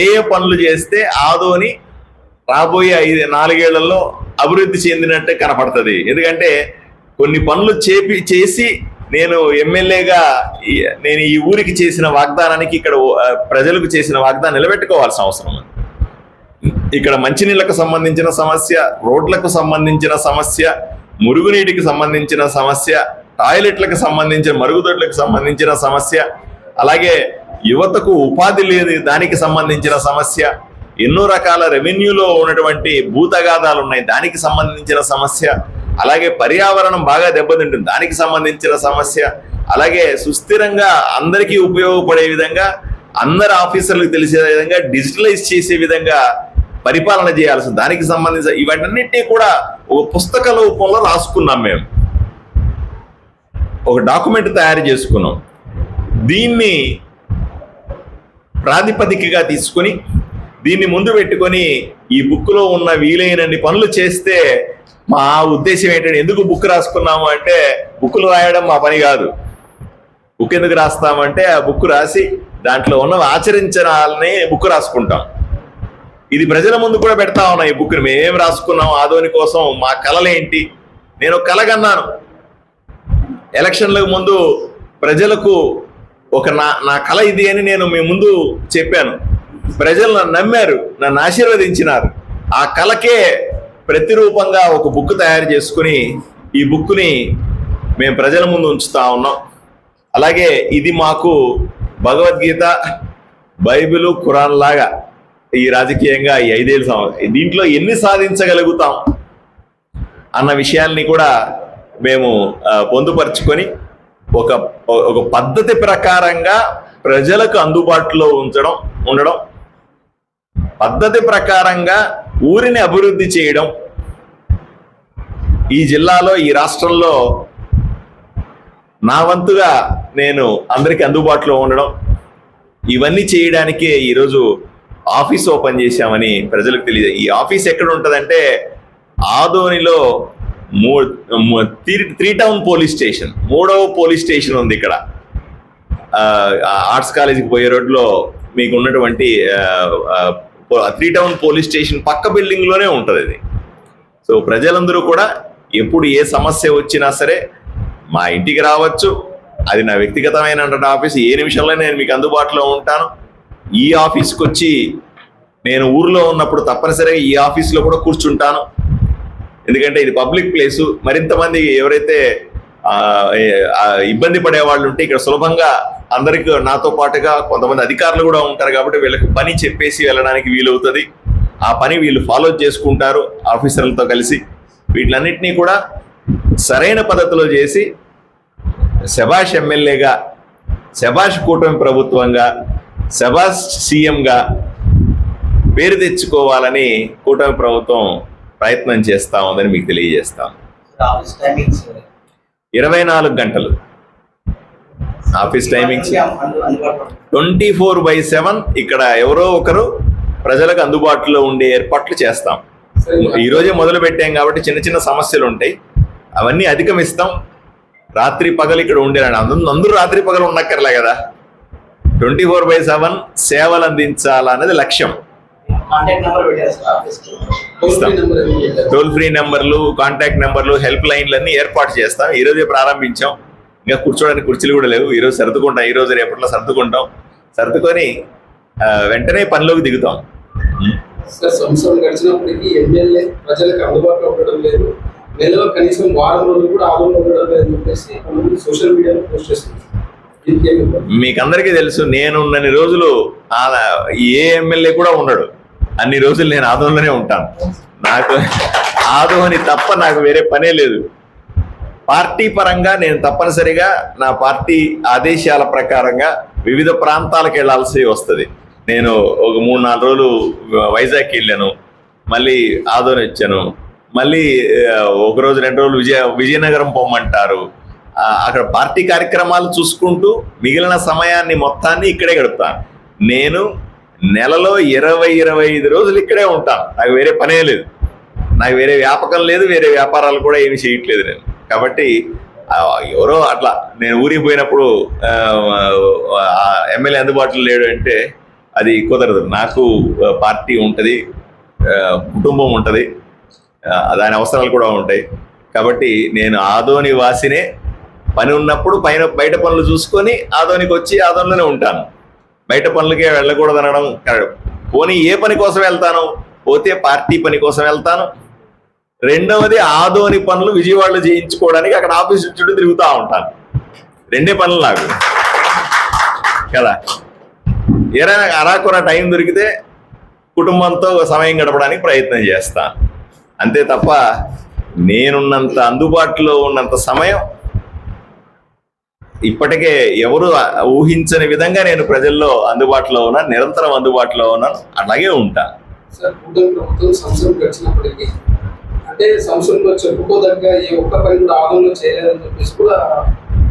ఏ ఏ పనులు చేస్తే ఆదోని రాబోయే ఐదు నాలుగేళ్ళలో అభివృద్ధి చెందినట్టే కనపడుతుంది. ఎందుకంటే కొన్ని పనులు చేపి చేసి నేను ఎమ్మెల్యేగా నేను ఈ ఊరికి చేసిన వాగ్దానానికి ఇక్కడ ప్రజలకు చేసిన వాగ్దానం నిలబెట్టుకోవాల్సిన అవసరం ఉంది. ఇక్కడ మంచినీళ్ళకు సంబంధించిన సమస్య రోడ్లకు సంబంధించిన సమస్య మురుగునీటికి సంబంధించిన సమస్య టాయిలెట్లకు సంబంధించిన మరుగుదొడ్లకు సంబంధించిన సమస్య అలాగే యువతకు ఉపాధి లేదు దానికి సంబంధించిన సమస్య. ఎన్నో రకాల రెవెన్యూలో ఉన్నటువంటి భూతగాదాలు ఉన్నాయి దానికి సంబంధించిన సమస్య. అలాగే పర్యావరణం బాగా దెబ్బతింటుంది దానికి సంబంధించిన సమస్య. అలాగే సుస్థిరంగా అందరికీ ఉపయోగపడే విధంగా అందరు ఆఫీసర్లకు తెలిసే విధంగా డిజిటలైజ్ చేసే విధంగా పరిపాలన చేయాల్సి దానికి సంబంధించిన ఇవన్నిటినీ కూడా ఒక పుస్తక రూపంలో రాసుకున్నాం మేము. ఒక డాక్యుమెంట్ తయారు చేసుకున్నాం. దీన్ని ప్రాతిపదికగా తీసుకొని దీన్ని ముందు పెట్టుకొని ఈ బుక్లో ఉన్న వీలైనన్ని పనులు చేస్తే మా ఉద్దేశం ఏంటంటే ఎందుకు బుక్ రాసుకున్నాము అంటే బుక్లు రాయడం మా పని కాదు. బుక్ ఎందుకు రాస్తామంటే ఆ బుక్ రాసి దాంట్లో ఉన్న ఆచరించాలని బుక్ రాసుకుంటాం. ఇది ప్రజల ముందు కూడా పెడతా ఉన్నాం ఈ బుక్ని. మేమేం రాసుకున్నాం ఆదోని కోసం మా కళలేంటి? నేను ఒక ఎలక్షన్లకు ముందు ప్రజలకు ఒక నా నా కళ ఇది అని నేను మీ ముందు చెప్పాను. ప్రజలు నన్ను నమ్మారు నన్ను ఆశీర్వదించినారు. ఆ కళకే ప్రతిరూపంగా ఒక బుక్ తయారు చేసుకుని ఈ బుక్ని మేము ప్రజల ముందు ఉంచుతా ఉన్నాం. అలాగే ఇది మాకు భగవద్గీత బైబిల్ ఖురాన్ లాగా ఈ రాజకీయంగా ఈ ఐదేళ్ళు సంవత్సరం దీంట్లో ఎన్ని సాధించగలుగుతాం అన్న విషయాల్ని కూడా మేము పొందుపరుచుకొని ఒక ఒక పద్ధతి ప్రకారంగా ప్రజలకు అందుబాటులో ఉంచడం ఉండడం. పద్ధతి ప్రకారంగా ఊరిని అభివృద్ధి చేయడం. ఈ జిల్లాలో ఈ రాష్ట్రంలో నా వంతుగా నేను అందరికీ అందుబాటులో ఉండడం. ఇవన్నీ చేయడానికే ఈరోజు ఆఫీస్ ఓపెన్ చేశామని ప్రజలకు తెలియదు ఈ ఆఫీస్ ఎక్కడ ఉంటుందంటే ఆదోనిలో three three town police station. మూడవ పోలీస్ స్టేషన్ ఉంది ఇక్కడ. ఆర్ట్స్ కాలేజీకి పోయే రోడ్లో మీకు ఉన్నటువంటి త్రీ టౌన్ పోలీస్ స్టేషన్ పక్క బిల్డింగ్లోనే ఉంటుంది ఇది. సో ప్రజలందరూ కూడా ఎప్పుడు ఏ సమస్య వచ్చినా సరే మా ఇంటికి రావచ్చు. అది నా వ్యక్తిగతమైన ఆఫీస్. ఏ నిమిషంలో నేను మీకు అందుబాటులో ఉంటాను. ఈ ఆఫీస్కి వచ్చి నేను ఊర్లో ఉన్నప్పుడు తప్పనిసరిగా ఈ ఆఫీస్లో కూడా కూర్చుంటాను. ఎందుకంటే ఇది పబ్లిక్ ప్లేసు. మరింత మంది ఎవరైతే ఇబ్బంది పడే వాళ్ళు ఉంటే ఇక్కడ సులభంగా అందరికి నాతో పాటుగా కొంతమంది అధికారులు కూడా ఉంటారు కాబట్టి వీళ్ళకి పని చెప్పేసి వెళ్ళడానికి వీలవుతుంది. ఆ పని వీళ్ళు ఫాలో చేసుకుంటారు ఆఫీసర్లతో కలిసి. వీటిలన్నింటినీ కూడా సరైన పద్ధతిలో చేసి శభాష్ ఎమ్మెల్యేగా శభాష్ కూటమి ప్రభుత్వంగా శభాష్ సీఎంగా పేరు తెచ్చుకోవాలని కూటమి ప్రభుత్వం ప్రయత్నం చేస్తా ఉందని మీకు తెలియజేస్తాం. ఆఫీస్ టైమింగ్స్ ఇరవై నాలుగు గంటలు. Office timings. Twenty four by seven ఇక్కడ ఎవరో ఒకరు ప్రజలకు అందుబాటులో ఉండే ఏర్పాట్లు చేస్తాం. ఈ రోజే మొదలు పెట్టాం కాబట్టి చిన్న చిన్న సమస్యలు ఉంటాయి. అవన్నీ అధిగమిస్తాం. రాత్రి పగలు ఇక్కడ ఉండేనండి అందరూ అందరూ రాత్రి పగలు ఉండక్కర్లే కదా. ట్వంటీ ఫోర్ బై సెవెన్ సేవలు అందించాలన్నది లక్ష్యం. టోల్ ఫ్రీ నెంబర్లు కాంటాక్ట్ నెంబర్లు హెల్ప్ లైన్లు అన్ని ఏర్పాటు చేస్తాం. ఈ రోజే ప్రారంభించాం. ఇంకా కూర్చోడానికి కుర్చీలు కూడా లేవు. ఈ రోజు సర్దుకుంటాం. ఈ రోజు రేపట్లో సర్దుకుంటాం. సర్దుకొని వెంటనే పనిలోకి దిగుతాం. సార్ సంవత్సరం గడిచినప్పటికీ ఎమ్మెల్యే ప్రజలకు అందుబాటులో ఉండడం లేదు. నెలలో కనీసం వారం రోజులు కూడా ఆదంలో ఉండడం లేదని చెప్పేసి కొంతమంది సోషల్ మీడియాలో పోస్ట్ చేస్తున్నారు. దీనికి ఏమి ఇవ్వాలి? మీకు అందరికీ తెలుసు నేను ఉన్నన్ని రోజులు ఆ ఏ ఎమ్మెల్యే కూడా ఉండడు. అన్ని రోజులు నేను ఆదంలోనే ఉంటాను. నాకు ఆదోని తప్ప నాకు వేరే పనే లేదు. పార్టీ పరంగా నేను తప్పనిసరిగా నా పార్టీ ఆదేశాల ప్రకారంగా వివిధ ప్రాంతాలకు వెళ్ళాల్సి వస్తుంది. నేను ఒక మూడు నాలుగు రోజులు వైజాగ్కి వెళ్ళాను. మళ్ళీ ఆదోని వచ్చాను. మళ్ళీ ఒక రోజు రెండు రోజులు విజయ విజయనగరం పొమ్మంటారు. అక్కడ పార్టీ కార్యక్రమాలు చూసుకుంటూ మిగిలిన సమయాన్ని మొత్తాన్ని ఇక్కడే గడుపుతాను. నేను నెలలో ఇరవై ఇరవై ఐదు రోజులు ఇక్కడే ఉంటాను. నాకు వేరే పనే లేదు. నాకు వేరే వ్యాపకం లేదు వేరే వ్యాపారాలు కూడా ఏమి చేయట్లేదు నేను. కాబట్టి ఎవరో అట్లా నేను ఊరికి పోయినప్పుడు ఎమ్మెల్యే అందుబాటులో లేడు అంటే అది కుదరదు. నాకు పార్టీ ఉంటుంది కుటుంబం ఉంటుంది దాని అవసరాలు కూడా ఉంటాయి. కాబట్టి నేను ఆదోని వాసినే పని ఉన్నప్పుడు పైన బయట పనులు చూసుకొని ఆదోనికి వచ్చి ఆదోనిలోనే ఉంటాను. బయట పనులకే వెళ్ళకూడదనడం కరెక్ట్. పోనీ ఏ పని కోసం వెళ్తాను? పోతే పార్టీ పని కోసం వెళ్తాను. రెండవది ఆదోని పనులు విజయవాడలో చేయించుకోవడానికి అక్కడ ఆఫీస్ చుట్టూ తిరుగుతూ ఉంటాను. రెండే పనులు నాకు. కదా? ఏదైనా అరాకుర టైం దొరికితే కుటుంబంతో సమయం గడపడానికి ప్రయత్నం చేస్తాను అంతే తప్ప నేనున్నంత అందుబాటులో ఉన్నంత సమయం ఇప్పటికే ఎవరు ఊహించని విధంగా నేను ప్రజల్లో అందుబాటులో ఉన్నాను నిరంతరం అందుబాటులో ఉన్నాను అలాగే గడిచినప్పటికీ అంటే సంవత్సరంలో చెప్పుకోదగ్గ ఒక్క పని కూడా ఆదంలో చేయలేదని చెప్పేసి కూడా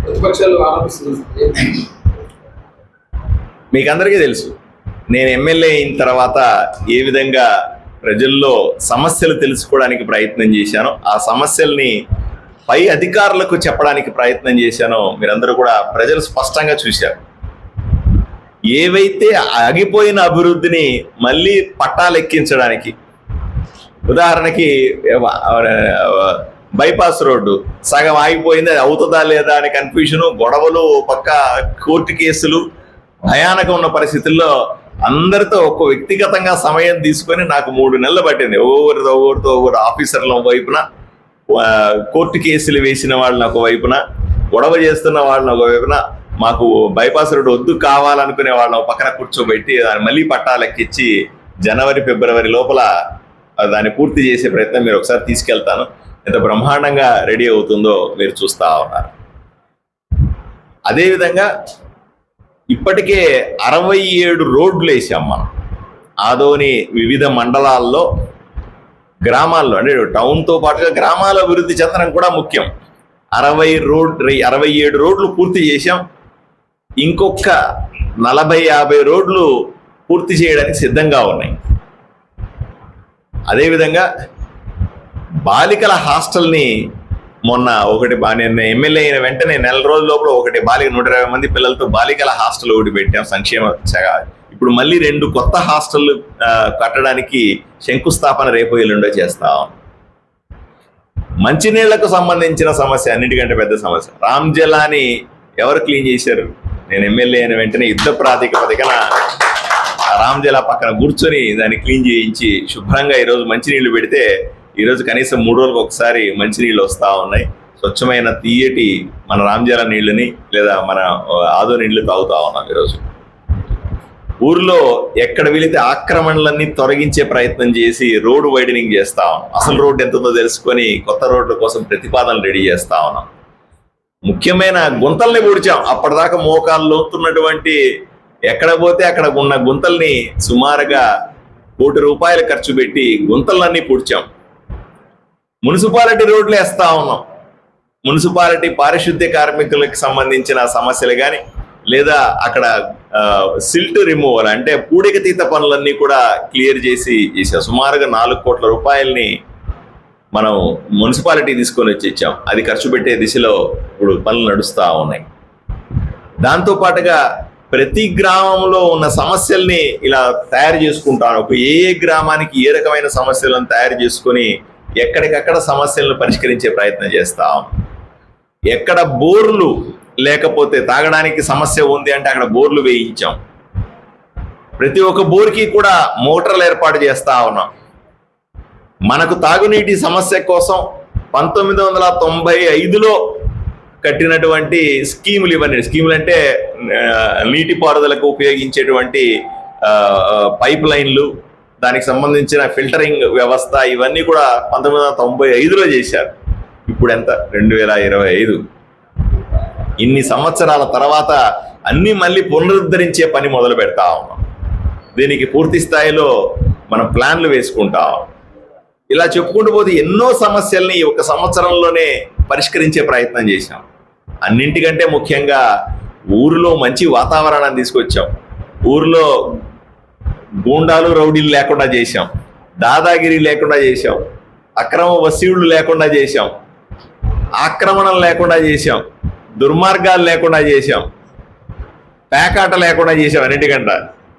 ప్రతిపక్షాలు ఆరోపిస్తున్నారు. మీకు అందరికీ తెలుసు నేను ఎమ్మెల్యే అయిన తర్వాత ఏ విధంగా ప్రజల్లో సమస్యలు తెలుసుకోవడానికి ప్రయత్నం చేశానో ఆ సమస్యల్ని పై అధికారులకు చెప్పడానికి ప్రయత్నం చేశానో మీరందరూ కూడా ప్రజలు స్పష్టంగా చూశారు. ఏవైతే ఆగిపోయిన అభివృద్ధిని మళ్ళీ పట్టాలెక్కించడానికి ఉదాహరణకి బైపాస్ రోడ్డు సగం ఆగిపోయింది అది అవుతుందా లేదా అనే కన్ఫ్యూజన్ గొడవలు పక్క కోర్టు కేసులు భయానకం ఉన్న పరిస్థితుల్లో అందరితో ఒక వ్యక్తిగతంగా సమయం తీసుకొని నాకు మూడు నెలలు పట్టింది. ఎవరితో ఒవ్వరితో ఒవ్వరు ఆఫీసర్ల వైపున కోర్టు కేసులు వేసిన వాళ్ళని ఒక వైపున గొడవ చేస్తున్న వాళ్ళని ఒకవైపున మాకు బైపాస్ రోడ్డు వద్దు కావాలనుకునే వాళ్ళని పక్కన కూర్చోబెట్టి దాన్ని మళ్ళీ పట్టాలెక్కించి జనవరి ఫిబ్రవరి లోపల దాన్ని పూర్తి చేసే ప్రయత్నం మీరు ఒకసారి తీసుకెళ్తాను. ఎంత బ్రహ్మాండంగా రెడీ అవుతుందో మీరు చూస్తూ ఉన్నారు. అదేవిధంగా ఇప్పటికే అరవై ఏడు రోడ్లు వేసాం మనం. ఆదోని వివిధ మండలాల్లో గ్రామాల్లో అంటే టౌన్తో పాటుగా గ్రామాల అభివృద్ధి చెందడం కూడా ముఖ్యం. అరవై రోడ్ అరవై ఏడు రోడ్లు పూర్తి చేశాం. ఇంకొక నలభై యాభై రోడ్లు పూర్తి చేయడానికి సిద్ధంగా ఉన్నాయి. అదేవిధంగా బాలికల హాస్టల్ని మొన్న ఒకటి బా- నేను ఎమ్మెల్యే అయిన వెంటనే నెల రోజుల లోపల ఒకటి బాలిక నూట ఇరవై మంది పిల్లలతో బాలికల హాస్టల్ ఒకటి పెట్టాం సంక్షేమ ఇప్పుడు మళ్ళీ రెండు కొత్త హాస్టల్ కట్టడానికి శంకుస్థాపన రేపు ఎల్లుండో చేస్తాం. మంచినీళ్ళకు సంబంధించిన సమస్య అన్నిటికంటే పెద్ద సమస్య. రామ్ జలాని ఎవరు క్లీన్ చేశారు? నేను ఎమ్మెల్యే అయిన వెంటనే యుద్ధ ప్రాతిపదికన రామ్ జలా పక్కన కూర్చొని దాన్ని క్లీన్ చేయించి శుభ్రంగా ఈరోజు మంచినీళ్ళు పెడితే ఈరోజు కనీసం మూడు రోజులకు ఒకసారి మంచినీళ్ళు వస్తూ ఉన్నాయి. స్వచ్ఛమైన తీయటి మన రామ్జల నీళ్ళని లేదా మన ఆదో నీళ్ళు తాగుతూ ఉన్నాం ఈరోజు. ఊర్లో ఎక్కడ వెళితే ఆక్రమణలన్నీ తొలగించే ప్రయత్నం చేసి రోడ్డు వైడనింగ్ చేస్తా ఉన్నాం. అసలు రోడ్డు ఎంత ఉందో తెలుసుకొని కొత్త రోడ్ల కోసం ప్రతిపాదనలు రెడీ చేస్తా ఉన్నాం. ముఖ్యమైన గుంతల్ని పూడ్చాం. అప్పటిదాకా మోకాలు లోతున్నటువంటి ఎక్కడ పోతే అక్కడ ఉన్న గుంతల్ని సుమారుగా కోటి రూపాయలు ఖర్చు పెట్టి గుంతలన్నీ పూడ్చాం. మున్సిపాలిటీ రోడ్లు వేస్తా ఉన్నాం. మున్సిపాలిటీ పారిశుద్ధ్య కార్మికులకు సంబంధించిన సమస్యలు కానీ లేదా అక్కడ సిల్ట్ రిమూవల్ అంటే పూడికతీత పనులన్నీ కూడా క్లియర్ చేసి చేసాం సుమారుగా నాలుగు కోట్ల రూపాయల్ని మనం మున్సిపాలిటీ తీసుకొని వచ్చి ఇచ్చాం. అది ఖర్చు పెట్టే దిశలో ఇప్పుడు పనులు నడుస్తూ ఉన్నాయి. దాంతో పాటుగా ప్రతి గ్రామంలో ఉన్న సమస్యల్ని ఇలా తయారు చేసుకుంటాను ఒక ఏ ఏ గ్రామానికి ఏ రకమైన సమస్యలను తయారు చేసుకొని ఎక్కడికక్కడ సమస్యలను పరిష్కరించే ప్రయత్నం చేస్తాం ఎక్కడ బోర్లు లేకపోతే తాగడానికి సమస్య ఉంది అంటే అక్కడ బోర్లు వేయించాం. ప్రతి ఒక్క బోర్కి కూడా మోటార్లు ఏర్పాటు చేస్తా ఉన్నాం. మనకు తాగునీటి సమస్య కోసం పంతొమ్మిది వందల తొంభై ఐదులో కట్టినటువంటి స్కీములు ఇవన్నీ. స్కీములు అంటే నీటిపారుదలకు ఉపయోగించేటువంటి పైప్ లైన్లు దానికి సంబంధించిన ఫిల్టరింగ్ వ్యవస్థ ఇవన్నీ కూడా పంతొమ్మిది వందల తొంభై ఐదులో చేశారు. ఇప్పుడు ఎంత రెండు వేల ఇరవై ఐదు. ఇన్ని సంవత్సరాల తర్వాత అన్ని మళ్ళీ పునరుద్ధరించే పని మొదలు పెడతా ఉన్నాం. దీనికి పూర్తి స్థాయిలో మనం ప్లాన్లు వేసుకుంటాం ఇలా చెప్పుకుంటూ పోతే ఎన్నో సమస్యల్ని ఒక సంవత్సరంలోనే పరిష్కరించే ప్రయత్నం చేశాం. అన్నింటికంటే ముఖ్యంగా ఊరిలో మంచి వాతావరణాన్ని తీసుకొచ్చాం. ఊరిలో గూండాలు రౌడీలు లేకుండా చేశాం. దాదాగిరి లేకుండా చేశాం. అక్రమ వసీళ్ళు లేకుండా చేశాం. ఆక్రమణలు లేకుండా చేశాం. దుర్మార్గాలు లేకుండా చేశాం. పేకాట లేకుండా చేసాం అన్నిటికంట.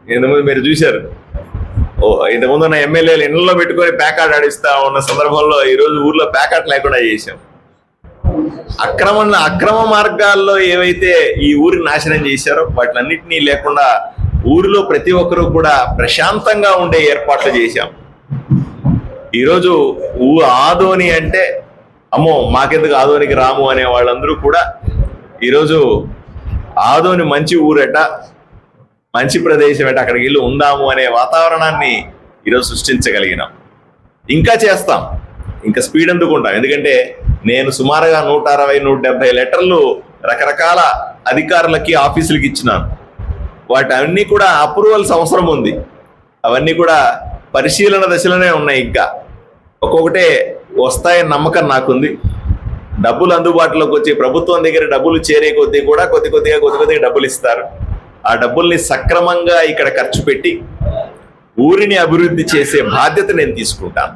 ఇంతకుముందు మీరు చూశారు. ఓ ఇంతకుముందు ఉన్న ఎమ్మెల్యేలు ఇళ్ళలో పెట్టుకొని పేకాట ఆడిస్తా ఉన్న సందర్భంలో ఈరోజు ఊర్లో పేకాట లేకుండా చేశాం. అక్రమ అక్రమ మార్గాల్లో ఏవైతే ఈ ఊరిని నాశనం చేశారో వాటిలన్నింటినీ లేకుండా ఊరిలో ప్రతి ఒక్కరూ కూడా ప్రశాంతంగా ఉండే ఏర్పాట్లు చేశాం. ఈరోజు ఊ ఆదోని అంటే అమ్మో మాకెందుకు ఆదోనికి రాము అనే వాళ్ళందరూ కూడా ఈరోజు ఆదోని మంచి ఊరట మంచి ప్రదేశం అంటే అక్కడికి వెళ్ళి ఉందాము అనే వాతావరణాన్ని ఈరోజు సృష్టించగలిగినాం. ఇంకా చేస్తాం. ఇంకా స్పీడ్ అందుకుంటాం ఎందుకంటే నేను సుమారుగా నూట అరవై నూట డెబ్బై లెటర్లు రకరకాల అధికారులకి ఆఫీసులకి ఇచ్చినాను. వాటి అన్నీ కూడా అప్రూవల్స్ అవసరం ఉంది. అవన్నీ కూడా పరిశీలన దశలోనే ఉన్నాయి ఇంకా. ఒక్కొక్కటే వస్తాయని నమ్మకం నాకుంది. డబ్బులు అందుబాటులోకి వచ్చి ప్రభుత్వం దగ్గర డబ్బులు చేరే కొద్దీ కూడా కొద్ది కొద్దిగా కొద్ది కొద్దిగా డబ్బులు ఇస్తారు. ఆ డబ్బుల్ని సక్రమంగా ఇక్కడ ఖర్చు పెట్టి ఊరిని అభివృద్ధి చేసే బాధ్యత నేను తీసుకుంటాను.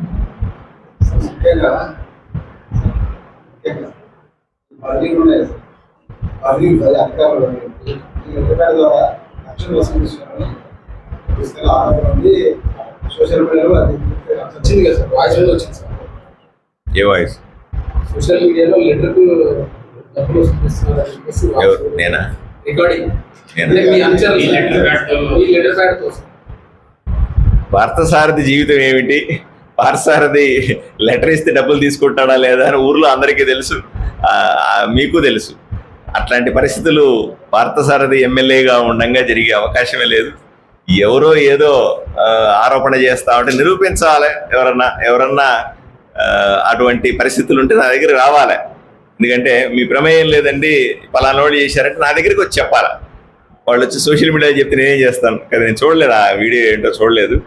ఏ వాయిస్? సోషల్ మీడియాలో లెటర్ డబ్బులు వసూలు చేస్తున్నారని చెప్పేసి ఎవరు? నేనా? రికార్డింగ్. పార్థసారథి జీవితం ఏమిటి? పార్థసారథి లెటర్ ఇస్తే డబ్బులు తీసుకుంటాడా లేదా అని ఊర్లో అందరికీ తెలుసు. మీకు తెలుసు. అట్లాంటి పరిస్థితులు పార్థసారథి ఎమ్మెల్యేగా ఉండంగా జరిగే అవకాశమే లేదు. ఎవరో ఏదో ఆరోపణ చేస్తా ఉంటే నిరూపించాలి ఎవరన్నా ఎవరన్నా అటువంటి పరిస్థితులు ఉంటే నా దగ్గర రావాలి. ఎందుకంటే మీ ప్రమేయం లేదండి పలానా వాళ్ళు చేశారంటే నా దగ్గరికి వచ్చి చెప్పాలా. వాళ్ళు వచ్చి సోషల్ మీడియా చెప్తే నేనేం చేస్తాను? కదా నేను చూడలేదు ఆ వీడియో ఏంటో చూడలేదు.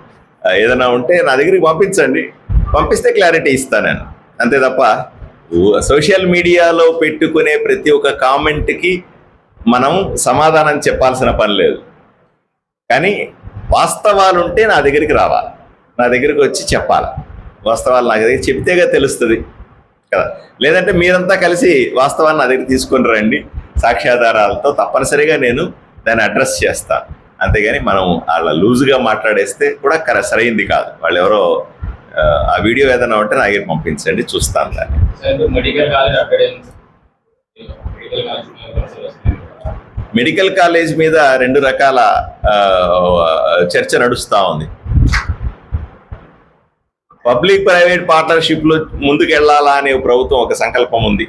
ఏదైనా ఉంటే నా దగ్గరికి పంపించండి. పంపిస్తే క్లారిటీ ఇస్తాను నేను. అంతే తప్ప సోషల్ మీడియాలో పెట్టుకునే ప్రతి ఒక్క కామెంట్కి మనం సమాధానం చెప్పాల్సిన పని లేదు. కానీ వాస్తవాలు ఉంటే నా దగ్గరికి రావాలి. నా దగ్గరికి వచ్చి చెప్పాలి. వాస్తవాలు నా దగ్గర చెప్తేగా తెలుస్తుంది కదా. లేదంటే మీరంతా కలిసి వాస్తవాన్ని నా దగ్గర తీసుకొని రండి. సాక్ష్యాధారాలతో తప్పనిసరిగా నేను దాన్ని అడ్రస్ చేస్తాను అంతేగాని మనం వాళ్ళ లూజ్గా మాట్లాడేస్తే కూడా కర సరైంది కాదు. వాళ్ళు ఎవరో ఆ, వీడియో ఏదైనా ఉంటే నా దగ్గర పంపించండి చూస్తాను దాన్ని. మెడికల్ కాలేజ్ మీద రెండు రకాల చర్చ నడుస్తూ ఉంది. పబ్లిక్ ప్రైవేట్ పార్ట్నర్షిప్లో అనే ప్రభుత్వం ఒక సంకల్పం ఉంది.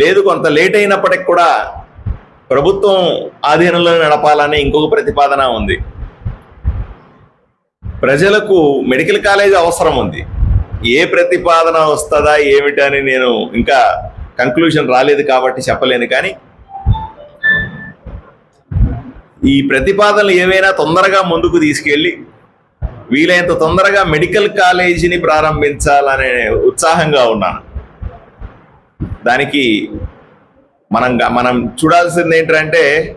లేదు కొంత లేట్ అయినప్పటికి కూడా ప్రభుత్వం ఆధీనంలో నడపాలని ఇంకొక ప్రతిపాదన ఉంది. ప్రజలకు మెడికల్ కాలేజ్ అవసరం ఉంది. ఏ ప్రతిపాదన వస్తుందా ఏమిటని నేను ఇంకా కంక్లూషన్ రాలేదు కాబట్టి చెప్పలేను. కానీ ఈ ప్రతిపాదనలు ఏవైనా తొందరగా ముందుకు తీసుకెళ్ళి వీలైనంత తొందరగా మెడికల్ కాలేజీని ప్రారంభించాలనే ఉత్సాహంగా ఉన్నాను. దానికి మనం మనం చూడాల్సింది ఏంటంటే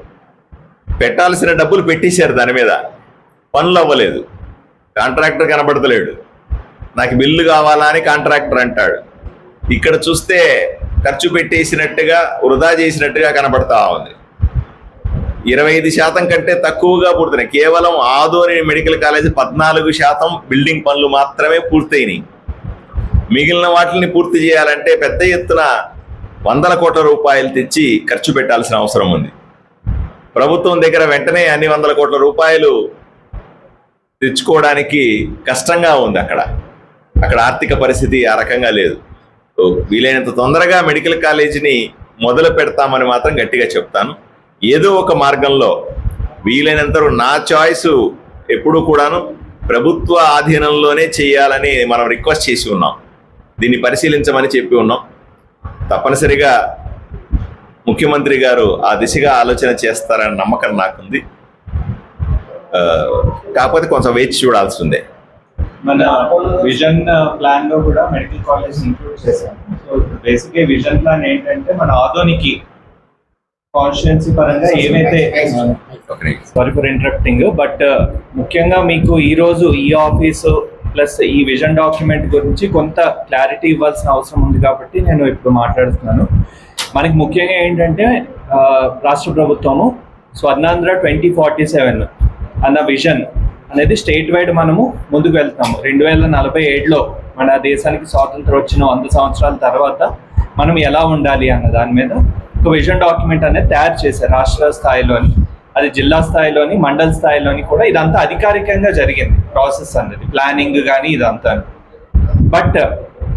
పెట్టాల్సిన డబ్బులు పెట్టేశారు దాని మీద. పనులు అవ్వలేదు. కాంట్రాక్టర్ కనబడతలేడు. నాకు బిల్లు కావాలా అని కాంట్రాక్టర్ అంటాడు. ఇక్కడ చూస్తే ఖర్చు పెట్టేసినట్టుగా వృధా చేసినట్టుగా కనబడతా ఉంది. ఇరవై ఐదు శాతం కంటే తక్కువగా పూర్తయినాయి. కేవలం ఆదోని మెడికల్ కాలేజ్ పద్నాలుగు శాతం బిల్డింగ్ పనులు మాత్రమే పూర్తయినాయి. మిగిలిన వాటిని పూర్తి చేయాలంటే పెద్ద ఎత్తున వందల కోట్ల రూపాయలు తెచ్చి ఖర్చు పెట్టాల్సిన అవసరం ఉంది. ప్రభుత్వం దగ్గర వెంటనే అన్ని వందల కోట్ల రూపాయలు తెచ్చుకోవడానికి కష్టంగా ఉంది అక్కడ. అక్కడ ఆర్థిక పరిస్థితి ఆ రకంగా లేదు. వీలైనంత తొందరగా మెడికల్ కాలేజీని మొదలు పెడతామని మాత్రం గట్టిగా చెప్తాను. ఏదో ఒక మార్గంలో వీలైనంత నా చాయిస్ ఎప్పుడు కూడాను ప్రభుత్వ ఆధీనంలోనే చేయాలని మనం రిక్వెస్ట్ చేసి ఉన్నాం. దీన్ని పరిశీలించమని చెప్పి ఉన్నాం. తప్పనిసరిగా ముఖ్యమంత్రి గారు ఆ దిశగా ఆలోచన చేస్తారని నమ్మకం నాకుంది. కాకపోతే కొంచెం వేచి చూడాల్సిందే మన విజన్ ప్లాన్లో కూడా medical college include so basic vision plan ఏంటంటే మన ఆధోనికి కాన్స్టిట్యున్సీ పరంగా ఏవైతే నిమిషం. సారీ ఫర్ ఇంటరప్టింగ్ బట్ ముఖ్యంగా మీకు ఈ రోజు ఈ ఆఫీసు ప్లస్ ఈ విజన్ డాక్యుమెంట్ గురించి కొంత క్లారిటీ ఇవ్వాల్సిన అవసరం ఉంది కాబట్టి నేను ఇప్పుడు మాట్లాడుతున్నాను మనకి ముఖ్యంగా ఏంటంటే రాష్ట్ర ప్రభుత్వము స్వర్ణాంధ్ర ట్వంటీ ఫార్టీ సెవెన్ అన్న విజన్ అనేది స్టేట్ వైడ్ మనము ముందుకు వెళ్తాము రెండు వేల నలభై ఏడులో మన దేశానికి స్వాతంత్రం వచ్చిన వంద సంవత్సరాల తర్వాత మనం ఎలా ఉండాలి అన్న దాని మీద ఒక విజన్ డాక్యుమెంట్ అనేది తయారు చేశారు రాష్ట్ర స్థాయిలోని అది జిల్లా స్థాయిలోని మండల స్థాయిలోని కూడా ఇదంతా అధికారికంగా జరిగింది ప్రాసెస్ అనేది ప్లానింగ్ కానీ ఇదంతా. బట్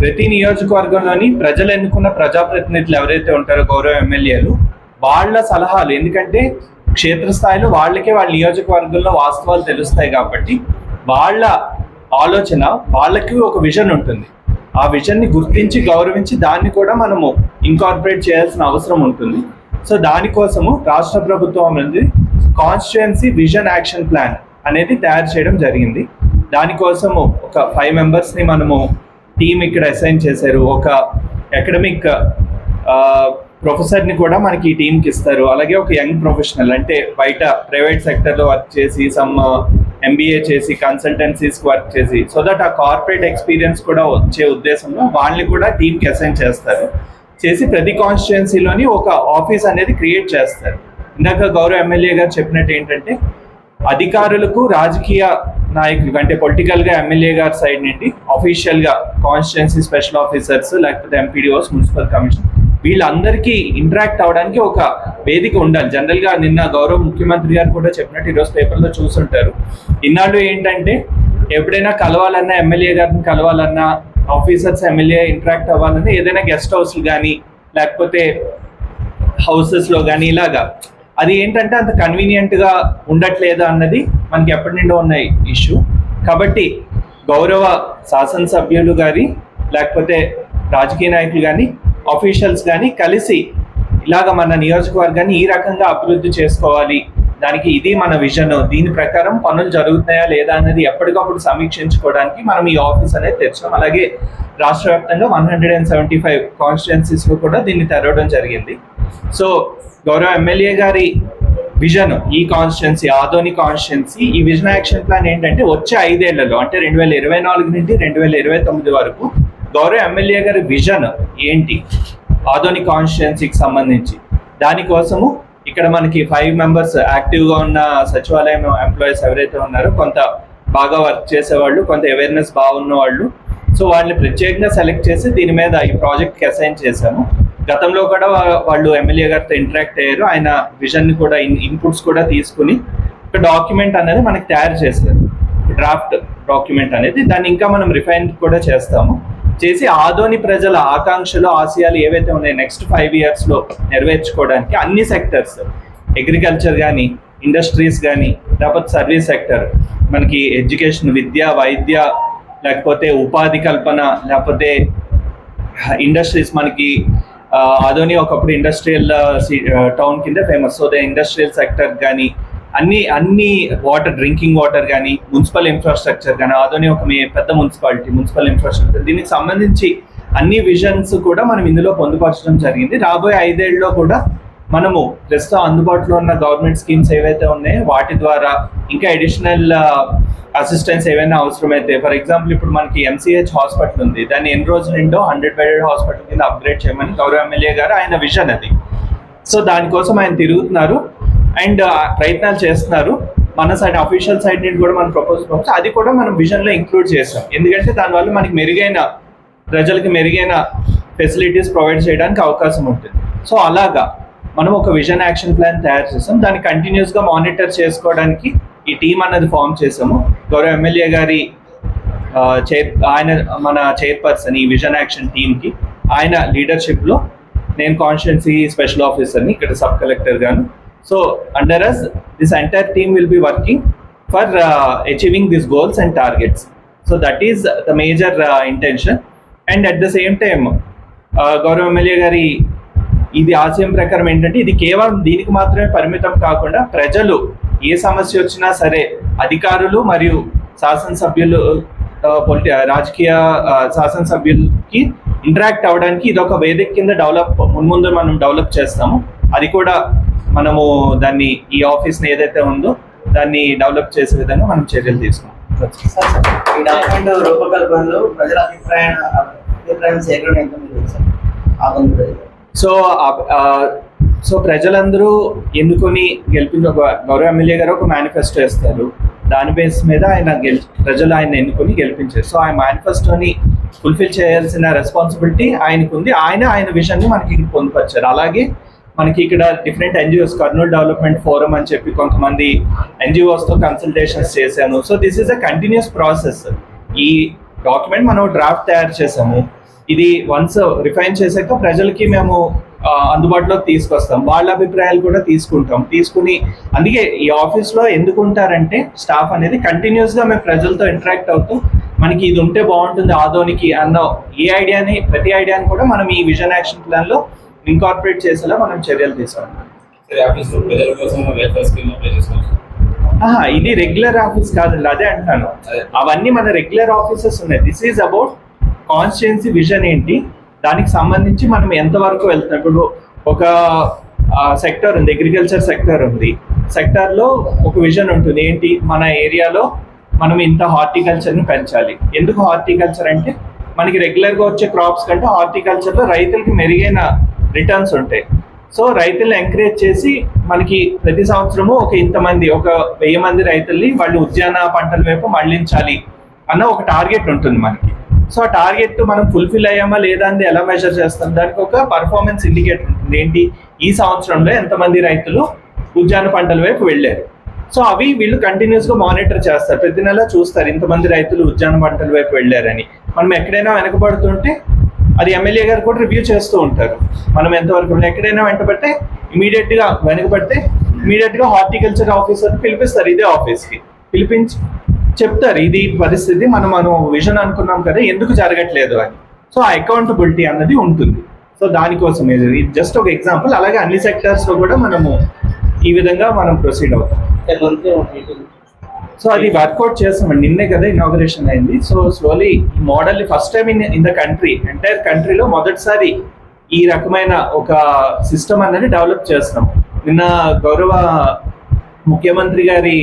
ప్రతి నియోజకవర్గంలోని ప్రజలు ఎన్నుకున్న ప్రజాప్రతినిధులు ఎవరైతే ఉంటారో గౌరవ ఎమ్మెల్యేలు వాళ్ళ సలహాలు ఎందుకంటే క్షేత్రస్థాయిలో వాళ్ళకే వాళ్ళ నియోజకవర్గంలో వాస్తవాలు తెలుస్తాయి కాబట్టి వాళ్ళ ఆలోచన వాళ్ళకి ఒక విజన్ ఉంటుంది. ఆ విజన్ని గుర్తించి గౌరవించి దాన్ని కూడా మనము ఇన్కార్పొరేట్ చేయాల్సిన అవసరం ఉంటుంది. సో దానికోసము రాష్ట్ర ప్రభుత్వం అనేది కాన్స్టిట్యుయెన్సీ విజన్ యాక్షన్ ప్లాన్ అనేది తయారు చేయడం జరిగింది. దానికోసము ఒక ఫైవ్ మెంబర్స్ని మనము టీం ఇక్కడ అసైన్ చేశారు. ఒక అకాడమిక్ ప్రొఫెసర్ని కూడా మనకి ఈ టీంకి ఇస్తారు. అలాగే ఒక యంగ్ ప్రొఫెషనల్ అంటే బయట ప్రైవేట్ సెక్టర్లో వర్క్ చేసి సమ్ ఎంబీఏ చేసి కన్సల్టెన్సీస్కి వర్క్ చేసి సో దట్ ఆ కార్పొరేట్ ఎక్స్పీరియన్స్ కూడా వచ్చే ఉద్దేశంలో వాళ్ళని కూడా టీంకి అసైన్ చేస్తారు. చేసి ప్రతి కాన్స్టిట్యున్సీలోని ఒక ఆఫీస్ అనేది క్రియేట్ చేస్తారు. ఇందాక గౌరవ ఎమ్మెల్యే గారు చెప్పినట్టు ఏంటంటే అధికారులకు రాజకీయ నాయకులు అంటే పొలిటికల్గా ఎమ్మెల్యే గారి సైడ్ నుండి అఫీషియల్గా కాన్స్టిట్యున్సీ స్పెషల్ ఆఫీసర్స్ లేకపోతే ఎంపీడీఓస్ మున్సిపల్ కమిషన్ వీళ్ళందరికీ ఇంటరాక్ట్ అవడానికి ఒక వేదిక ఉండాలి. జనరల్గా నిన్న గౌరవ ముఖ్యమంత్రి గారు కూడా చెప్పినట్టు ఈరోజు పేపర్లో చూసుంటారు ఇన్నాళ్ళు ఏంటంటే ఎప్పుడైనా కలవాలన్నా ఎమ్మెల్యే గారిని కలవాలన్నా ఆఫీసర్స్ ఎమ్మెల్యే ఇంటరాక్ట్ అవ్వాలన్నా ఏదైనా గెస్ట్ హౌస్ కానీ లేకపోతే హౌసెస్లో కానీ ఇలాగా. అది ఏంటంటే అంత కన్వీనియంట్గా ఉండట్లేదా ఉండట్లేదు అన్నది మనకి ఎప్పటి నుండో ఉన్న ఇష్యూ కాబట్టి గౌరవ శాసనసభ్యులు కానీ లేకపోతే రాజకీయ నాయకులు కానీ ఆఫీషియల్స్ కానీ కలిసి ఇలాగ మన నియోజకవర్గాన్ని ఈ రకంగా అభివృద్ధి చేసుకోవాలి. దానికి ఇది మన విజన్ దీని ప్రకారం పనులు జరుగుతున్నాయా లేదా అనేది ఎప్పటికప్పుడు సమీక్షించుకోవడానికి మనం ఈ ఆఫీస్ అనేది తెచ్చాం అలాగే రాష్ట్ర వ్యాప్తంగా one hundred and seventy five constituencies కూడా దీన్ని తెరవడం జరిగింది. సో గౌరవ ఎమ్మెల్యే గారి విజన్ ఈ కాన్స్టిట్యున్సీ ఆదోని కాన్స్టిట్యున్సీ ఈ విజన్ యాక్షన్ ప్లాన్ ఏంటంటే వచ్చే ఐదేళ్ళలో అంటే రెండు వేల ఇరవై నాలుగు నుండి రెండు వేల ఇరవై తొమ్మిది వరకు గౌరవ ఎమ్మెల్యే గారి విజన్ ఏంటి? ఆధునిక కాన్స్టిట్యున్సీకి సంబంధించి. దానికోసము ఇక్కడ మనకి ఫైవ్ మెంబర్స్ యాక్టివ్గా ఉన్న సచివాలయం ఎంప్లాయీస్ ఎవరైతే ఉన్నారో కొంత బాగా వర్క్ చేసేవాళ్ళు కొంత అవేర్నెస్ బాగున్న వాళ్ళు సో వాళ్ళని ప్రత్యేకంగా సెలెక్ట్ చేసి దీని మీద ఈ ప్రాజెక్ట్కి అసైన్ చేశాము. గతంలో కూడా వాళ్ళు ఎమ్మెల్యే గారితో ఇంటరాక్ట్ అయ్యారు. ఆయన విజన్ని కూడా ఇన్పుట్స్ కూడా తీసుకుని ఒక డాక్యుమెంట్ అనేది మనకి తయారు చేశారు. డ్రాఫ్ట్ డాక్యుమెంట్ అనేది. దాన్ని ఇంకా మనం రిఫైన్ కూడా చేస్తాము. చేసి ఆదోని ప్రజల ఆకాంక్షలు ఆశయాలు ఏవైతే ఉన్నాయో నెక్స్ట్ ఫైవ్ ఇయర్స్లో నెరవేర్చుకోవడానికి అన్ని సెక్టర్స్ అగ్రికల్చర్ కానీ ఇండస్ట్రీస్ కానీ లేకపోతే సర్వీస్ సెక్టర్ మనకి ఎడ్యుకేషన్ విద్య వైద్య లేకపోతే ఉపాధి కల్పన లేకపోతే ఇండస్ట్రీస్ మనకి అదోని ఒకప్పుడు ఇండస్ట్రియల్ టౌన్ కింద famous so the industrial sector కానీ అన్ని అన్ని వాటర్ డ్రింకింగ్ వాటర్ కానీ మున్సిపల్ ఇన్ఫ్రాస్ట్రక్చర్ కానీ అదోని ఒక పెద్ద మున్సిపాలిటీ మున్సిపల్ ఇన్ఫ్రాస్ట్రక్చర్ దీనికి సంబంధించి అన్ని విజన్స్ కూడా మనం ఇందులో పొందుపరచడం జరిగింది. రాబోయే ఐదేళ్ళలో కూడా మనము ప్రస్తుతం అందుబాటులో ఉన్న గవర్నమెంట్ స్కీమ్స్ ఏవైతే ఉన్నాయో వాటి ద్వారా ఇంకా అడిషనల్ అసిస్టెన్స్ ఏవైనా అవసరమైతే ఫర్ ఎగ్జాంపుల్ ఇప్పుడు మనకి ఎంసీహెచ్ హాస్పిటల్ ఉంది. దాన్ని ఎన్ని రోజులు నిండో హండ్రెడ్ బెడెడ్ హాస్పిటల్ కింద అప్గ్రేడ్ చేయమని గౌరవ ఎమ్మెల్యే గారు ఆయన విజన్ అది. సో దానికోసం ఆయన తిరుగుతున్నారు. అండ్ ప్రయత్నాలు చేస్తున్నారు. మన సైడ్ అఫీషియల్ సైడ్ నుండి కూడా మనం ప్రపోజ్ పంపించి అది కూడా మనం విజన్లో ఇంక్లూడ్ చేస్తాం. ఎందుకంటే దానివల్ల మనకి మెరుగైన ప్రజలకు మెరుగైన ఫెసిలిటీస్ ప్రొవైడ్ చేయడానికి అవకాశం ఉంటుంది. సో అలాగా మనం ఒక విజన్ యాక్షన్ ప్లాన్ తయారు చేసాం దాన్ని కంటిన్యూస్గా మానిటర్ చేసుకోవడానికి ఈ టీం అన్నది ఫామ్ చేసాము. గౌరవ ఎమ్మెల్యే గారి చైర్ ఆయన మన చైర్పర్సన్ ఈ విజన్ యాక్షన్ టీమ్కి ఆయన లీడర్షిప్లో నేను కాన్స్టిట్యున్సీ స్పెషల్ ఆఫీసర్ని ఇక్కడ సబ్ కలెక్టర్ గాను so under us this entire team will be working for achieving this goals and targets so that is the major intention and at the same time గౌరవ MLA గారి ఇది ఆశయం ప్రకారం ఏంటంటే ఇది కేవలం దీనికి మాత్రమే పరిమితం కాకుండా ప్రజలు ఏ సమస్య వచ్చినా సరే అధికారులు మరియు శాసనసభ్యులు పొలిటి రాజకీయ శాసనసభ్యులకి ఇంటరాక్ట్ అవ్వడానికి ఇది ఒక వేదిక కింద డెవలప్ మున్ముందు మనం డెవలప్ చేస్తాము. అది కూడా మనము దాన్ని ఈ ఆఫీస్ని ఏదైతే ఉందో దాన్ని డెవలప్ చేసే విధంగా మనం చర్యలు ఈ డాక్యుమెంట్ రూపకల్పనలో ప్రజల అభిప్రాయం సేకరణ ఎంత సో సో ప్రజలందరూ ఎన్నుకొని గెలిపించి ఒక గౌరవ ఎమ్మెల్యే గారు ఒక మేనిఫెస్టో ఇస్తారు దాని బేస్ మీద ఆయన గెలి ప్రజలు ఆయన ఎన్నుకొని గెలిపించారు. సో ఆ మేనిఫెస్టోని ఫుల్ఫిల్ చేయాల్సిన రెస్పాన్సిబిలిటీ ఆయనకు ఉంది ఆయన ఆయన విషయాన్ని మనకి పొందుపరిచారు. అలాగే మనకి ఇక్కడ different NGOs Kurnool development forum అని చెప్పి కొంతమంది ఎన్జిఓస్తో కన్సల్టేషన్స్ చేశాను. So this is a continuous process ఈ డాక్యుమెంట్ మనం డ్రాఫ్ట్ తయారు చేసాము ఇది వన్స్ రిఫైన్ చేశాక ప్రజలకి మేము అందుబాటులోకి తీసుకొస్తాం. వాళ్ళ అభిప్రాయాలు కూడా తీసుకుంటాం. తీసుకుని అందుకే ఈ ఆఫీస్లో ఎందుకు ఉంటారంటే స్టాఫ్ అనేది కంటిన్యూస్గా మేము ప్రజలతో ఇంటరాక్ట్ అవుతూ మనకి ఇది ఉంటే బాగుంటుంది ఆదోనికి అన్న ఏ ఐడియాని ప్రతి ఐడియాని కూడా మనం ఈ విజన్ యాక్షన్ ప్లాన్లో ఇన్కార్పొరేట్ చేసేలా మనం చర్యలు తీసుకుంటాం సరే ఆఫీస్లో ప్రజల కోసం వెల్ఫేర్ స్కీమ్ అప్లై చేసుకోవచ్చు ఆహా, ఇది రెగ్యులర్ ఆఫీస్ కాదండి అదే అంటాను. అవన్నీ మన రెగ్యులర్ ఆఫీసెస్ ఉన్నాయి. This is about constituency vision ఏంటి? దానికి సంబంధించి మనం ఎంతవరకు వెళ్తాం? ఇప్పుడు ఒక సెక్టర్ ఉంది అగ్రికల్చర్ సెక్టర్ ఉంది. సెక్టర్లో ఒక విజన్ ఉంటుంది. ఏంటి? మన ఏరియాలో మనం ఇంత హార్టికల్చర్ని పెంచాలి. ఎందుకు హార్టికల్చర్ అంటే మనకి రెగ్యులర్గా వచ్చే క్రాప్స్ కంటే హార్టికల్చర్లో రైతులకి మెరుగైన రిటర్న్స్ ఉంటాయి. సో రైతులను ఎంకరేజ్ చేసి మనకి ప్రతి సంవత్సరము ఒక ఇంతమంది ఒక వెయ్యి మంది రైతుల్ని వాళ్ళు ఉద్యాన పంటల వైపు మళ్ళించాలి అన్న ఒక టార్గెట్ ఉంటుంది మనకి. సో ఆ టార్గెట్ మనం ఫుల్ఫిల్ అయ్యామా లేదా అని ఎలా మెజర్ చేస్తాం? దానికి ఒక పర్ఫార్మెన్స్ ఇండికేటర్ ఉంటుంది. ఏంటి? ఈ సంవత్సరంలో ఎంతమంది రైతులు ఉద్యాన పంటల వైపు వెళ్ళారు? సో అవి వీళ్ళు కంటిన్యూస్గా మానిటర్ చేస్తారు. ప్రతి నెల చూస్తారు ఇంతమంది రైతులు ఉద్యాన పంటల వైపు వెళ్ళారని. మనం ఎక్కడైనా వెనకబడుతుంటే అది ఎమ్మెల్యే గారు కూడా రివ్యూ చేస్తూ ఉంటారు. మనం ఎంతవరకు ఉన్నాం. ఎక్కడైనా వెంటబడితే ఇమీడియట్గా వెనకబడితే ఇమీడియట్గా హార్టికల్చర్ ఆఫీసర్ పిలిపిస్తారు ఇదే ఆఫీస్కి. పిలిపించి చెప్తారు ఇది పరిస్థితి మనం మనం విజన్ అనుకున్నాం కదా ఎందుకు జరగట్లేదు అని. సో ఆ అకౌంటబిలిటీ అన్నది ఉంటుంది. సో దానికోసం ఇది జస్ట్ ఒక ఎగ్జాంపుల్ అలాగే అన్ని సెక్టర్స్లో కూడా మనము ఈ విధంగా మనం ప్రొసీడ్ అవుతాం. సో అది వర్కౌట్ చేస్తామండి నిన్నే కదా ఇనాగరేషన్ అయింది. సో స్లోలీ ఈ model first time in in the country entire కంట్రీలో మొదటిసారి ఈ రకమైన ఒక సిస్టమ్ అనేది డెవలప్ చేస్తున్నాం. నిన్న గౌరవ ముఖ్యమంత్రి గారి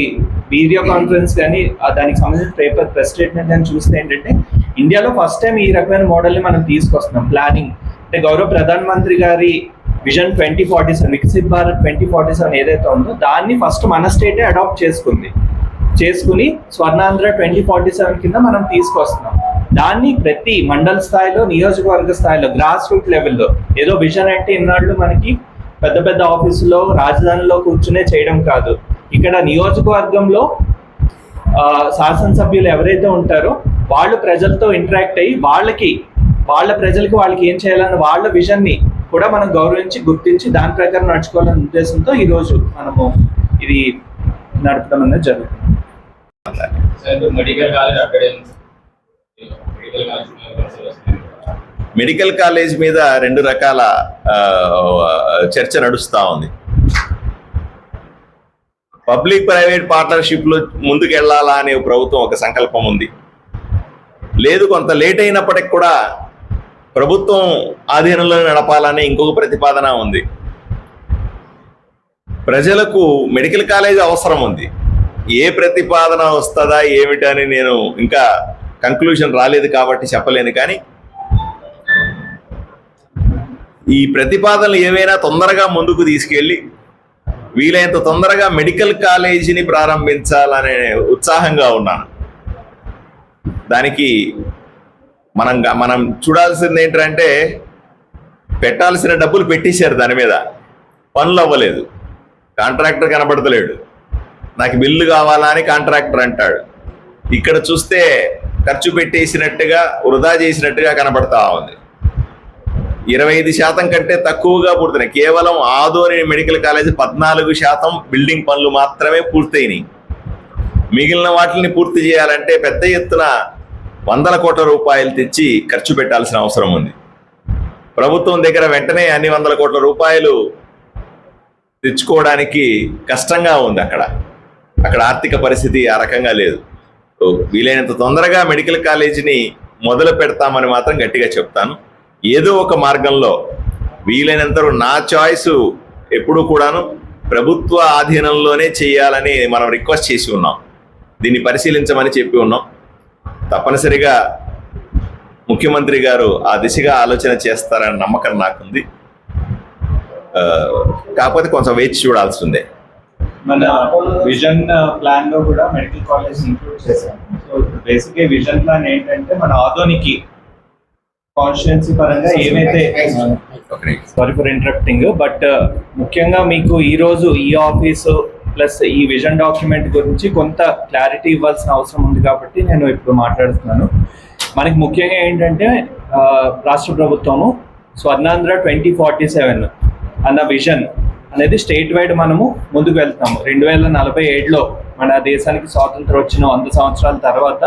వీడియో కాన్ఫరెన్స్ కానీ దానికి సంబంధించిన పేపర్ ప్రెస్ స్టేట్మెంట్ కానీ చూస్తే ఏంటంటే ఇండియాలో ఫస్ట్ టైం ఈ రకమైన మోడల్ని మనం తీసుకొస్తున్నాం. ప్లానింగ్ అంటే గౌరవ ప్రధాన మంత్రి గారి vision twenty forty seven Viksit Bharat twenty forty seven ఏదైతే ఉందో దాన్ని ఫస్ట్ మన స్టేటే అడాప్ట్ చేసుకుంది. చేసుకుని స్వర్ణాంధ్ర ట్వంటీ ఫార్టీ సెవెన్ కింద మనం తీసుకొస్తున్నాం. దాన్ని ప్రతి మండల స్థాయిలో నియోజకవర్గ స్థాయిలో గ్రాస్ రూట్ లెవెల్లో ఏదో విజన్ అంటే ఇన్నాళ్ళు మనకి పెద్ద పెద్ద ఆఫీసులో రాజధానిలో కూర్చునే చేయడం కాదు. ఇక్కడ నియోజకవర్గంలో శాసనసభ్యులు ఎవరైతే ఉంటారో వాళ్ళు ప్రజలతో ఇంటరాక్ట్ అయ్యి వాళ్ళకి వాళ్ళ ప్రజలకి వాళ్ళకి ఏం చేయాలన్న వాళ్ళ విజన్ని కూడా మనం గౌరవించి గుర్తించి దాని ప్రకారం నడుచుకోవాలనే ఉద్దేశంతో ఈరోజు మనము ఇది నడపడం అనేది జరుగుతుంది. మెడికల్ కాలేజ్ మీద రెండు రకాల చర్చ నడుస్తూ ఉంది. పబ్లిక్ ప్రైవేట్ పార్ట్నర్షిప్లో ముందుకెళ్ళాలా అనే ప్రభుత్వం ఒక సంకల్పం ఉంది. లేదు కొంత లేట్ అయినప్పటికి కూడా ప్రభుత్వం ఆధీనంలో నడపాలనే ఇంకొక ప్రతిపాదన ఉంది. ప్రజలకు మెడికల్ కాలేజ్ అవసరం ఉంది. ఏ ప్రతిపాదన వస్తుందా ఏమిటని నేను ఇంకా కంక్లూషన్ రాలేదు కాబట్టి చెప్పలేను. కానీ ఈ ప్రతిపాదనలు ఏవైనా తొందరగా ముందుకు తీసుకెళ్ళి వీలైనంత తొందరగా మెడికల్ కాలేజీని ప్రారంభించాలనే ఉత్సాహంగా ఉన్నాను. దానికి మనం మనం చూడాల్సింది ఏంటంటే పెట్టాల్సిన డబ్బులు పెట్టేశారు దాని మీద. పనులు అవ్వలేదు. కాంట్రాక్టర్ కనబడతలేడు. నాకు బిల్లు కావాలా అని కాంట్రాక్టర్ అంటాడు. ఇక్కడ చూస్తే ఖర్చు పెట్టేసినట్టుగా వృధా చేసినట్టుగా కనబడతా ఉంది. ఇరవై ఐదు శాతం కంటే తక్కువగా పూర్తయినాయి. కేవలం ఆదోని మెడికల్ కాలేజ్ పద్నాలుగు శాతం బిల్డింగ్ పనులు మాత్రమే పూర్తయినాయి. మిగిలిన వాటిని పూర్తి చేయాలంటే పెద్ద ఎత్తున వందల కోట్ల రూపాయలు తెచ్చి ఖర్చు పెట్టాల్సిన అవసరం ఉంది. ప్రభుత్వం దగ్గర వెంటనే అన్ని వందల కోట్ల రూపాయలు తెచ్చుకోవడానికి కష్టంగా ఉంది అక్కడ. అక్కడ ఆర్థిక పరిస్థితి ఆ రకంగా లేదు. వీలైనంత తొందరగా మెడికల్ కాలేజీని మొదలు పెడతామని మాత్రం గట్టిగా చెప్తాను. ఏదో ఒక మార్గంలో వీలైనంత నా చాయిస్ ఎప్పుడు కూడాను ప్రభుత్వ ఆధీనంలోనే చేయాలని మనం రిక్వెస్ట్ చేసి ఉన్నాం. దీన్ని పరిశీలించమని చెప్పి ఉన్నాం. తప్పనిసరిగా ముఖ్యమంత్రి గారు ఆ దిశగా ఆలోచన చేస్తారని నమ్మకం నాకుంది. కాకపోతే కొంచెం వేచి చూడాల్సిందే మన విజన్ ప్లాన్లో కూడా మెడికల్ కాలేజ్ ఇంక్లూడ్ చేశాము సో బేసిక్ విజన్ ప్లాన్ ఏంటంటే మన ఆధోనికి కాన్స్టిట్యున్సీ పరంగా ఏమైతే సారీ ఫర్ ఇంటరప్టింగ్ బట్ ముఖ్యంగా మీకు ఈ రోజు ఈ ఆఫీసు ప్లస్ ఈ విజన్ డాక్యుమెంట్ గురించి కొంత క్లారిటీ ఇవ్వాల్సిన అవసరం ఉంది కాబట్టి నేను ఇప్పుడు మాట్లాడుతున్నాను. మనకి ముఖ్యంగా ఏంటంటే ఆ, రాష్ట్ర ప్రభుత్వము స్వర్ణాంధ్ర ట్వంటీ ఫార్టీ సెవెన్ అన్న విజన్ అనేది స్టేట్ వైడ్ మనము ముందుకు వెళ్తాము. రెండు వేల నలభై ఏడులో మన దేశానికి స్వాతంత్రం వచ్చిన వంద సంవత్సరాల తర్వాత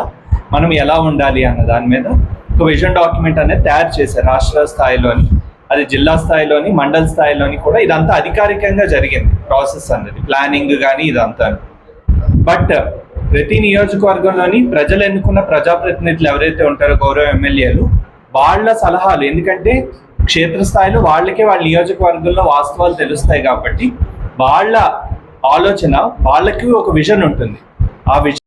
మనం ఎలా ఉండాలి అన్న దాని మీద ఒక విజన్ డాక్యుమెంట్ అనేది తయారు చేశారు రాష్ట్ర స్థాయిలోని అది జిల్లా స్థాయిలోని మండల స్థాయిలోని కూడా ఇదంతా అధికారికంగా జరిగింది ప్రాసెస్ అనేది ప్లానింగ్ కానీ ఇదంతా బట్ ప్రతి నియోజకవర్గంలోని ప్రజలు ఎన్నుకున్న ప్రజాప్రతినిధులు ఎవరైతే ఉంటారో గౌరవ ఎమ్మెల్యేలు వాళ్ళ సలహాలు ఎందుకంటే క్షేత్రస్థాయిలో వాళ్ళకే వాళ్ళ నియోజకవర్గంలో వాస్తవాలు తెలుస్తాయి కాబట్టి వాళ్ళ ఆలోచన వాళ్ళకి ఒక విజన్ ఉంటుంది. ఆ విజన్